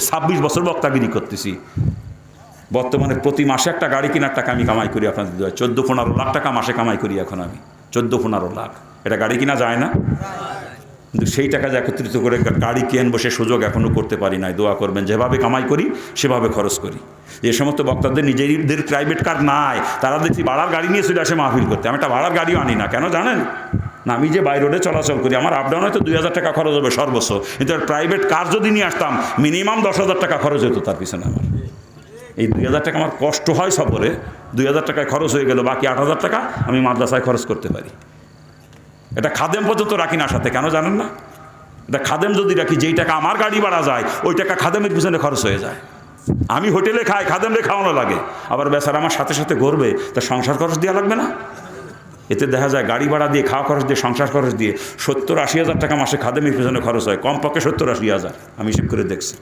ছাব্বিশ বছর বক্তাগিরি করতেছি। বর্তমানে প্রতি মাসে একটা গাড়ি কেনার টাকা আমি কামাই করি আপনাদের দেওয়া চোদ্দ পনেরো লাখ টাকা মাসে কামাই করি এখন আমি। চোদ্দ পনেরো লাখ। এটা গাড়ি কিনা যায় না। কিন্তু সেই টাকা একত্রিত করে গাড়ি কিনবো সে সুযোগ এখনও করতে পারি নাই। দোয়া করবেন, যেভাবে কামাই করি, সেভাবে খরচ করি। যে সমস্ত বক্তাদের নিজেদের প্রাইভেট কার নাই, তারা দেখছি ভাড়ার গাড়ি নিয়ে চলে আসে মাহফিল করতে। আমি একটা ভাড়ার গাড়িও আনি না। কেন জানেন? না, আমি যে বাই রোডে চলাচল করি, আমার আপ ডাউন হয়তো দুই হাজার টাকা খরচ হবে সর্বোচ্চ কিন্তু প্রাইভেট কার যদি নিয়ে আসতাম মিনিমাম দশ হাজার টাকা খরচ হতো তার পিছনে আমার। এই দুই হাজার টাকা আমার কষ্ট হয় সফরে দুই হাজার টাকায় খরচ হয়ে গেল, বাকি আট হাজার টাকা আমি মাদ্রাসায় খরচ করতে পারি। এটা খাদেম পর্যন্ত রাখি না সাথে, কেন জানেন না? এটা খাদেম যদি রাখি, যেই টাকা আমার গাড়ি ভাড়া যায়, ওই টাকা খাদেমের পিছনে খরচ হয়ে যায়। আমি হোটেলে খাই, খাদেমরে খাওয়ানো লাগে। আবার বেচারা আমার সাথে সাথে ঘুরবে তা সংসার খরচ দেওয়া লাগবে না। এতে দেখা যায় গাড়ি ভাড়া দিয়ে, খাওয়া খরচ দিয়ে, সংসার খরচ দিয়ে সত্তর আশি হাজার টাকা মাসে খাদেমের পিছনে খরচ হয়। কমপক্ষে সত্তর আশি হাজার, আমি হিসেব করে দেখছি।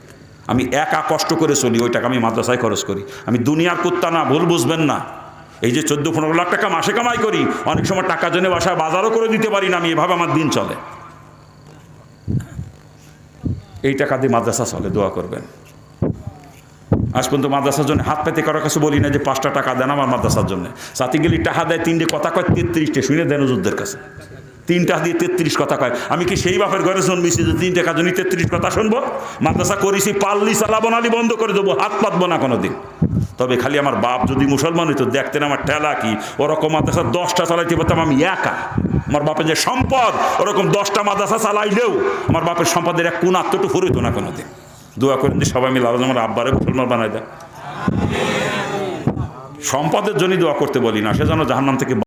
আমি একা কষ্ট করে চলি, ওই টাকা আমি মাদ্রাসায় খরচ করি। আমি দুনিয়ার কুত্তা না, ভুল বুঝবেন না। এই যে চোদ্দ পনেরো লাখ টাকা মাসে কামাই করি, অনেক সময় টাকা জন্য বাসায় বাজারও করে দিতে পারি না, আমি এভাবে আমার দিন চলে। এই টাকা দিয়ে মাদ্রাসা চলে, দোয়া করবেন। আজ পর্যন্ত মাদ্রাসার জন্য হাত পেতে করার কাছে বলি না যে পাঁচটা টাকা দেন আমার মাদ্রাসার জন্য। সাথে গেলি টাকা দেয়, তিনটে কথা কয়, তেত্রিশটা শুনে দেন হুজুরদের কাছে। তিনটা দিয়ে তেত্রিশ কথা কয়। আমি কি সেই বাপের ঘরে জন্মেছি যে তিন টাকা জন্য তেত্রিশ কথা শুনব? মাদ্রাসা করেছি পাল্লি চালাবো, নালি, বন্ধ করে দেবো, হাত পাতবো না কোনো দিন তবে খালি আমার বাপ যদি মুসলমান হইতো, দেখতেন আমার ঠেলা কি? ওরকম মাদ্রাসা দশটা চালাইতে পারতাম আমি একা। আমার বাপের যে সম্পদ, ওরকম দশটা মাদ্রাসা চালাইলেও আমার বাপের সম্পদের এক কোন আত্মটু ফুরিত না কোনো দিন দোয়া করেন যে সবাই মিলে আলাদা আমার আব্বারে মুসলমান বানাই দেয় সম্পদের জন্যই দোয়া করতে বলি না, সে যেন জাহান্নাম থেকে